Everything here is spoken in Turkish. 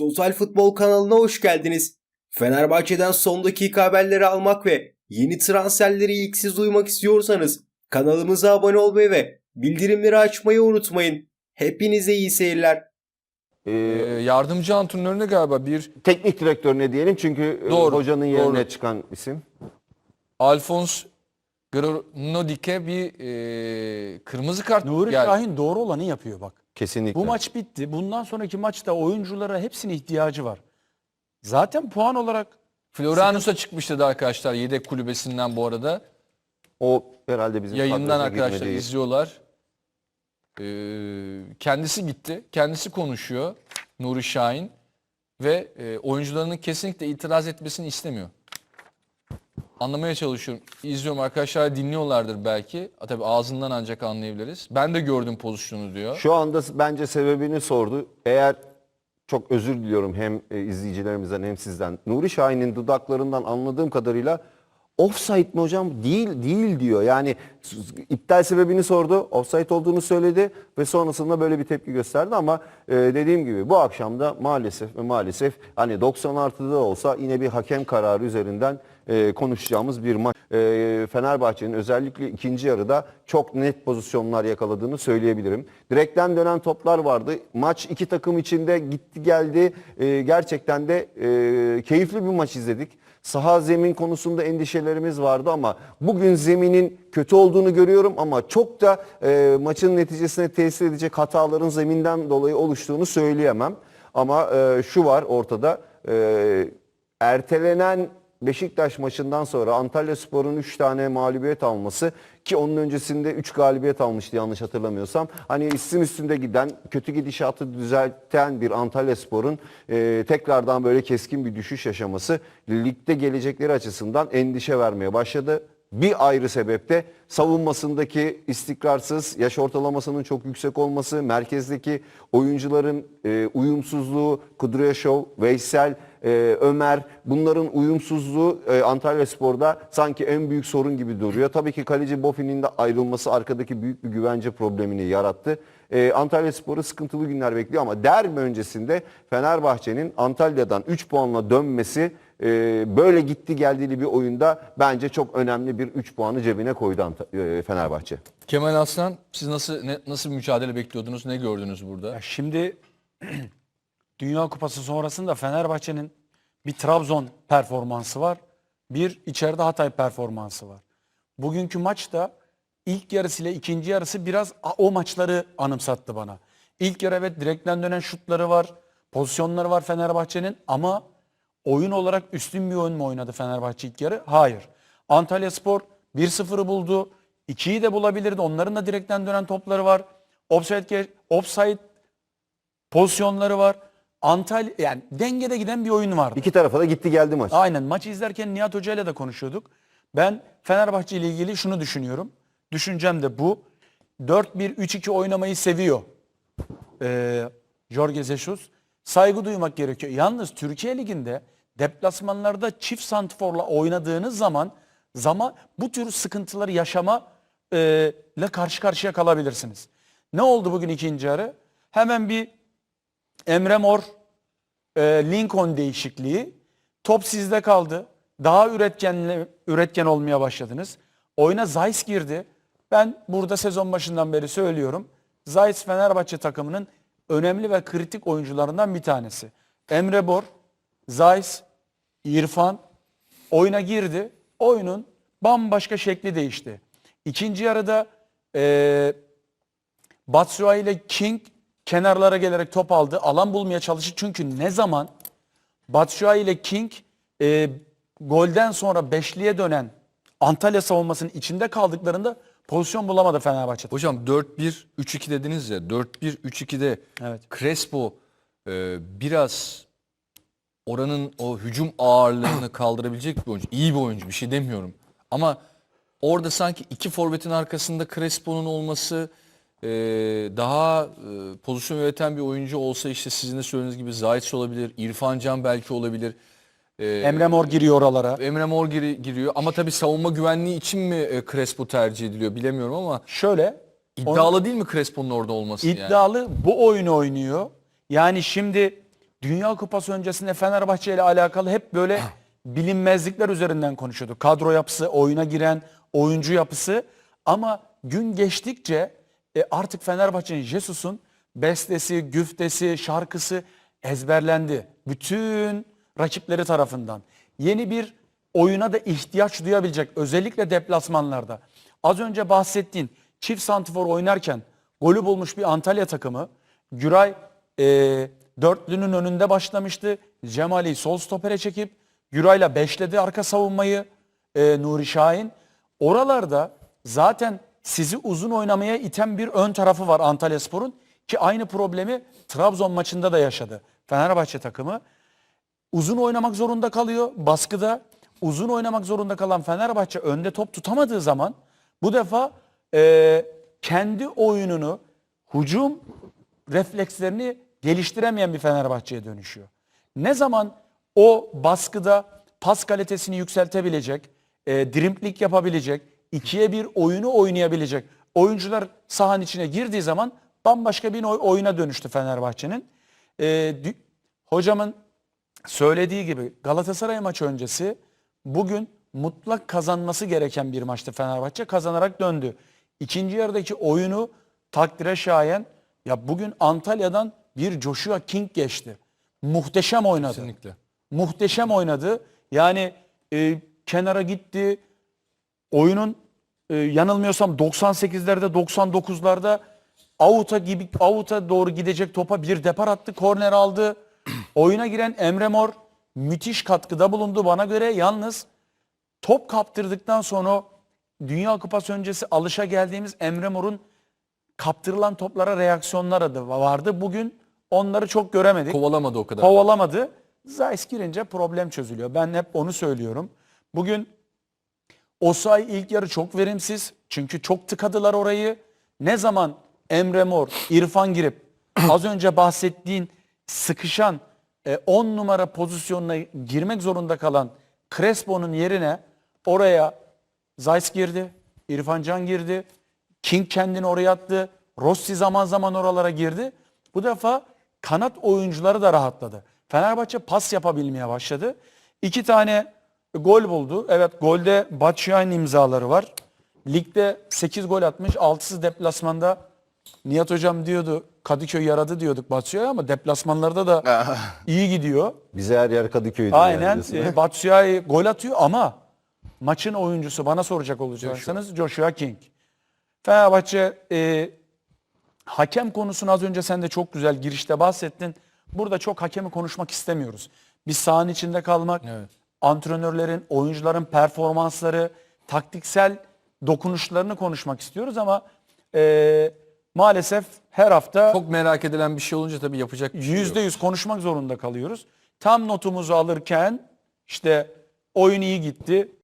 Total Futbol kanalına hoş geldiniz. Fenerbahçe'den son dakika haberleri almak ve yeni transferleri ilk siz duymak istiyorsanız kanalımıza abone olmayı ve bildirimleri açmayı unutmayın. Hepinize iyi seyirler. Ee, yardımcı antrenörüne galiba bir teknik direktörüne diyelim çünkü e, Doğru, hocanın yerine doğru. çıkan isim. Alphonse Gronodik'e bir e, kırmızı kart Nuri geldi. Şahin doğru olanı yapıyor bak. Kesinlikle. Bu maç bitti. Bundan sonraki maçta oyunculara hepsine ihtiyacı var. Zaten puan olarak Floranus'a çıkmıştı da arkadaşlar yedek kulübesinden bu arada. o herhalde bizim Yayından kadroya arkadaşlar girmediği- izliyorlar. Ee, kendisi gitti. Kendisi konuşuyor Nuri Şahin. Ve e, oyuncularının kesinlikle itiraz etmesini istemiyor. Anlamaya çalışıyorum. İzliyorum arkadaşlar dinliyorlardır belki. Tabii ağzından ancak anlayabiliriz. Ben de gördüm pozisyonu diyor. Şu anda bence sebebini sordu. Eğer çok özür diliyorum hem e, izleyicilerimizden hem sizden. Nuri Şahin'in dudaklarından anladığım kadarıyla offside mi hocam? Değil, değil diyor. Yani iptal sebebini sordu. Offside olduğunu söyledi ve sonrasında böyle bir tepki gösterdi ama e, dediğim gibi bu akşam da maalesef ve maalesef hani 90 artıda olsa yine bir hakem kararı üzerinden e, konuşacağımız bir maç. E, Fenerbahçe'nin özellikle ikinci yarıda çok net pozisyonlar yakaladığını söyleyebilirim. Direkten dönen toplar vardı. Maç iki takım içinde gitti geldi. E, gerçekten de e, keyifli bir maç izledik. Saha zemin konusunda endişelerimiz vardı ama bugün zeminin kötü olduğunu görüyorum ama çok da e, maçın neticesine tesir edecek hataların zeminden dolayı oluştuğunu söyleyemem. Ama e, şu var ortada e, ertelenen Beşiktaş maçından sonra Antalya Spor'un 3 tane mağlubiyet alması ki onun öncesinde 3 galibiyet almıştı yanlış hatırlamıyorsam. Hani isim üstünde giden, kötü gidişatı düzelten bir Antalya Spor'un e, tekrardan böyle keskin bir düşüş yaşaması ligde gelecekleri açısından endişe vermeye başladı. Bir ayrı sebep de savunmasındaki istikrarsız, yaş ortalamasının çok yüksek olması, merkezdeki oyuncuların e, uyumsuzluğu, Kudryashov, Veysel, e, Ömer bunların uyumsuzluğu e, Antalya Spor'da sanki en büyük sorun gibi duruyor. Tabii ki kaleci Bofi'nin de ayrılması arkadaki büyük bir güvence problemini yarattı. E, Antalya Spor'u sıkıntılı günler bekliyor ama derbi öncesinde Fenerbahçe'nin Antalya'dan 3 puanla dönmesi e, böyle gitti geldiği bir oyunda bence çok önemli bir 3 puanı cebine koydu Ant- e, Fenerbahçe. Kemal Aslan siz nasıl ne, nasıl bir mücadele bekliyordunuz? Ne gördünüz burada? ya şimdi Dünya Kupası sonrasında Fenerbahçe'nin bir Trabzon performansı var. Bir içeride Hatay performansı var. Bugünkü maçta ilk yarısıyla ikinci yarısı biraz o maçları anımsattı bana. İlk yarı evet direkten dönen şutları var, pozisyonları var Fenerbahçe'nin ama oyun olarak üstün bir oyun mu oynadı Fenerbahçe ilk yarı? Hayır. Antalya Spor 1-0'ı buldu. 2'yi de bulabilirdi. Onların da direkten dönen topları var. Offside, offside pozisyonları var. Antalya yani dengede giden bir oyun vardı. İki tarafa da gitti geldi maç. Aynen maçı izlerken Nihat Hoca ile de konuşuyorduk. Ben Fenerbahçe ile ilgili şunu düşünüyorum. Düşüncem de bu. 4-1-3-2 oynamayı seviyor. Ee, Jorge Jesus. Saygı duymak gerekiyor. Yalnız Türkiye Ligi'nde deplasmanlarda çift santiforla oynadığınız zaman zaman bu tür sıkıntıları yaşama e, ile karşı karşıya kalabilirsiniz. Ne oldu bugün ikinci yarı? Hemen bir Emre Mor e, Lincoln değişikliği. Top sizde kaldı. Daha üretken üretken olmaya başladınız. Oyuna Zeiss girdi. Ben burada sezon başından beri söylüyorum. Zeiss Fenerbahçe takımının önemli ve kritik oyuncularından bir tanesi. Emre Bor, Zeiss, İrfan oyuna girdi. Oyunun bambaşka şekli değişti. İkinci yarıda eee Batshuayi ile King kenarlara gelerek top aldı. Alan bulmaya çalıştı. Çünkü ne zaman Batshuayi ile King e, golden sonra beşliye dönen Antalya savunmasının içinde kaldıklarında pozisyon bulamadı Fenerbahçe. Hocam 4-1-3-2 dediniz ya. 4-1-3-2'de Evet. Crespo e, biraz oranın o hücum ağırlığını kaldırabilecek bir oyuncu. İyi bir oyuncu bir şey demiyorum. Ama orada sanki iki forvetin arkasında Crespo'nun olması e, daha e, pozisyon üreten bir oyuncu olsa işte sizin de söylediğiniz gibi Zayt olabilir, İrfan Can belki olabilir. E, Emre Mor giriyor oralara. Emre Mor giri- giriyor ama tabii savunma güvenliği için mi e, Crespo tercih ediliyor bilemiyorum ama Şöyle iddialı değil mi Crespo'nun orada olması yani? iddialı bu oyunu oynuyor. Yani şimdi Dünya Kupası öncesinde Fenerbahçe ile alakalı hep böyle bilinmezlikler üzerinden konuşuyordu. Kadro yapısı, oyuna giren oyuncu yapısı ama gün geçtikçe e, artık Fenerbahçe'nin Jesus'un bestesi, güftesi, şarkısı ezberlendi. Bütün rakipleri tarafından. Yeni bir oyuna da ihtiyaç duyabilecek özellikle deplasmanlarda. Az önce bahsettiğin çift santifor oynarken golü bulmuş bir Antalya takımı Güray e, dörtlünün önünde başlamıştı. Cemali sol stopere çekip Güray'la beşledi arka savunmayı e, Nuri Şahin. Oralarda zaten sizi uzun oynamaya iten bir ön tarafı var Antalya Spor'un ki aynı problemi Trabzon maçında da yaşadı. Fenerbahçe takımı uzun oynamak zorunda kalıyor baskıda. Uzun oynamak zorunda kalan Fenerbahçe önde top tutamadığı zaman bu defa e, kendi oyununu, hücum reflekslerini geliştiremeyen bir Fenerbahçe'ye dönüşüyor. Ne zaman o baskıda pas kalitesini yükseltebilecek, e, drimplik yapabilecek, ikiye bir oyunu oynayabilecek oyuncular sahanın içine girdiği zaman bambaşka bir oy- oyuna dönüştü Fenerbahçe'nin. E, hocamın söylediği gibi Galatasaray maçı öncesi bugün mutlak kazanması gereken bir maçtı Fenerbahçe. Kazanarak döndü. İkinci yarıdaki oyunu takdire şayan ya bugün Antalya'dan bir Joshua King geçti. Muhteşem oynadı. Kesinlikle. Muhteşem oynadı. Yani e, kenara gitti. Oyunun e, yanılmıyorsam 98'lerde 99'larda avuta gibi avuta doğru gidecek topa bir depar attı. Korner aldı. Oyuna giren Emre Mor müthiş katkıda bulundu bana göre. Yalnız top kaptırdıktan sonra Dünya Kupası öncesi alışa geldiğimiz Emre Mor'un kaptırılan toplara reaksiyonları da vardı. Bugün onları çok göremedik. Kovalamadı o kadar. Kovalamadı. Zayis girince problem çözülüyor. Ben hep onu söylüyorum. Bugün Osay ilk yarı çok verimsiz. Çünkü çok tıkadılar orayı. Ne zaman Emre Mor, İrfan girip az önce bahsettiğin sıkışan 10 numara pozisyonuna girmek zorunda kalan Crespo'nun yerine oraya Zayis girdi, İrfan Can girdi, King kendini oraya attı, Rossi zaman zaman oralara girdi. Bu defa kanat oyuncuları da rahatladı. Fenerbahçe pas yapabilmeye başladı. İki tane gol buldu. Evet golde Batshuayi'nin imzaları var. Ligde 8 gol atmış. 6'sı deplasmanda. Nihat Hocam diyordu Kadıköy yaradı diyorduk Batshuayi ama deplasmanlarda da iyi gidiyor. Bize her yer Kadıköy'dü. Aynen. yani. E, Batshuayi gol atıyor ama maçın oyuncusu bana soracak olacaksanız Joshua King. Fenerbahçe e, hakem konusunu az önce sen de çok güzel girişte bahsettin. Burada çok hakemi konuşmak istemiyoruz. Biz sahanın içinde kalmak, Evet. antrenörlerin, oyuncuların performansları, taktiksel dokunuşlarını konuşmak istiyoruz ama e, maalesef her hafta Çok merak edilen bir şey olunca tabii yapacak bir şey yok. Yüzde yüz konuşmak zorunda kalıyoruz. Tam notumuzu alırken işte oyun iyi gitti.